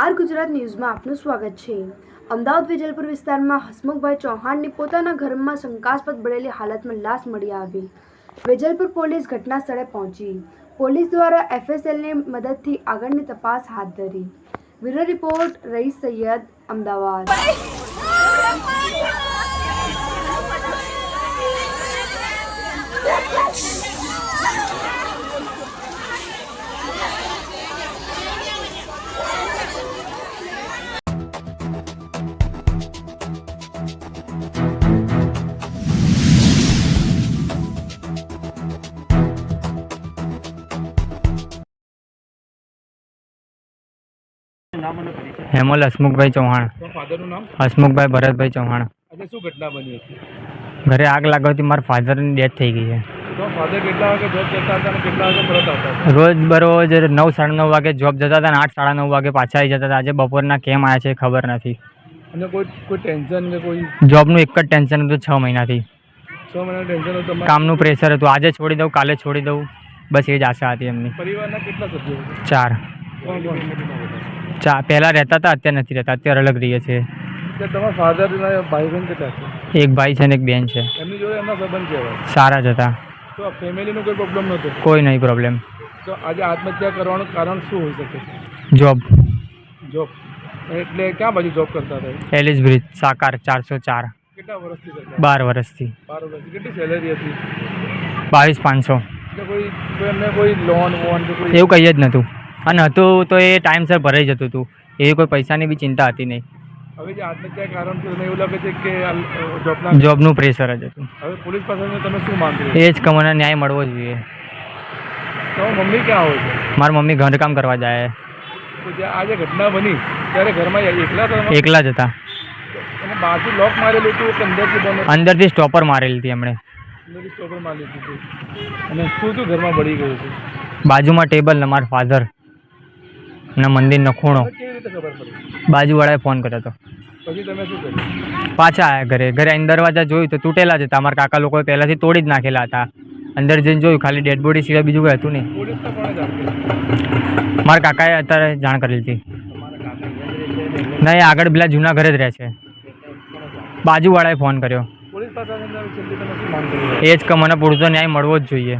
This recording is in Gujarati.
આર ગુજરાત ન્યૂઝમાં આપનું સ્વાગત છે. અમદાવાદ વિજલપુર વિસ્તારમાં હસમુખભાઈ ચૌહાણની પોતાના ઘરમાં શંકાસ્પદ બળેલી હાલતમાં લાશ મળી આવી. વેજલપુર પોલીસ ઘટના સ્થળે પહોંચી. પોલીસ દ્વારા એફએસએલની મદદથી આગળની તપાસ હાથ ધરી. Bureau report Rais Sayyed Ahmedabad. Hemal Hasmukhbhai Chauhan. Hasmukhbhai Bharatbhai Chauhan. શું ઘટના બની હતી? ઘરે આગ લાગવાથી મારા ફાધરની ડેથ થઈ ગઈ છે. રોજ બરોજ નવ સાડા નવ વાગે જોબ જતા હતા અને આઠ સાડા નવ વાગે પાછા આવી જતા હતા. આજે બપોરના કેમ આવ્યા છે ખબર નથી. અને કોઈ કોઈ ટેન્શન કે કોઈ જોબનું એક જ ટેન્શન હતું છ મહિનાથી. છ મહિના ટેન્શન હતું કામનું પ્રેશર હતું. આજે છોડી દઉં કાલે છોડી દઉં. બસ એ જ આશા હતી એમની. પરિવારના કેટલા સભ્યો ચાર. ચા પહેલાં રહેતા હતા અત્યારે નથી રહેતા અત્યારે અલગ રહીએ છીએ. તમારા ફાધરના ભાઈ બહેન કેટલા છે? એક ભાઈ છે ને એક બેન છે. એમની જોડે એમના સંબંધ કહેવાય સારા જ હતા. તો ફેમિલીનો કોઈ પ્રોબ્લેમ નહોતો કોઈ નહીં પ્રોબ્લેમ તો આજે આત્મહત્યા કરવાનું કારણ શું હોઈ શકે છે? જોબ જોબ એટલે ક્યાં બાજુ જોબ કરતા હતા? એલિસ બ્રિજ સાકાર ચારસો ચાર. કેટલા વર્ષથી બાર વર્ષથી. બાર વર્ષથી. કેટલી સેલેરી હતી? બાવીસ પાંચસો. કોઈ કોઈ એમને કોઈ લોન વોન કોઈ એવું કંઈ જ નહોતું. અને હતું તો એ ટાઈમસર ભરાઈ જતું હતું. એવી કોઈ પૈસાની બી ચિંતા હતી નહીં. હવે જે આત્મહત્યા કારણ છે એવું લાગે છે કે જોબના જોબનું પ્રેશર જ હતું. હવે પોલીસ પાસે તમે શું માંગ એ જ કમાના ન્યાય મળવો જોઈએ. તો મમ્મી ક્યાં હોય છે? મારી મમ્મી ઘરકામ કરવા જાય. તો જે ઘટના બની ત્યારે ઘરમાં એકલા હતા? એકલા જ હતા. અને બહારથી લોક મારેલું હતું કે અંદરથી બંધ? અંદરથી સ્ટોપર મારેલી હતી એમણે. અંદરથી સ્ટોપર અને શું શું ઘરમાં બળી ગયું છે બાજુમાં ટેબલ ને મારા ફાધર ને મંદિરનો ખૂણો. બાજુવાળાએ ફોન કર્યો હતો. પછી આવ્યા ઘરે. ઘરે આઈને દરવાજા જોયું તો તૂટેલા જ હતા. મારા કાકા લોકોએ પહેલાંથી તોડી જ નાખેલા હતા. અંદર જઈને જોયું ખાલી ડેડ બોડી સિવાય બીજું કંઈ હતું નહીં. કરી? મારા કાકાએ અત્યારે જાણ કરેલી હતી. નહીં આગળ પેલા જૂના ઘરે જ રહે છે. બાજુવાળાએ ફોન કર્યો. કરી? એ જ કે મને પૂરતો ન્યાય મળવો જ જોઈએ.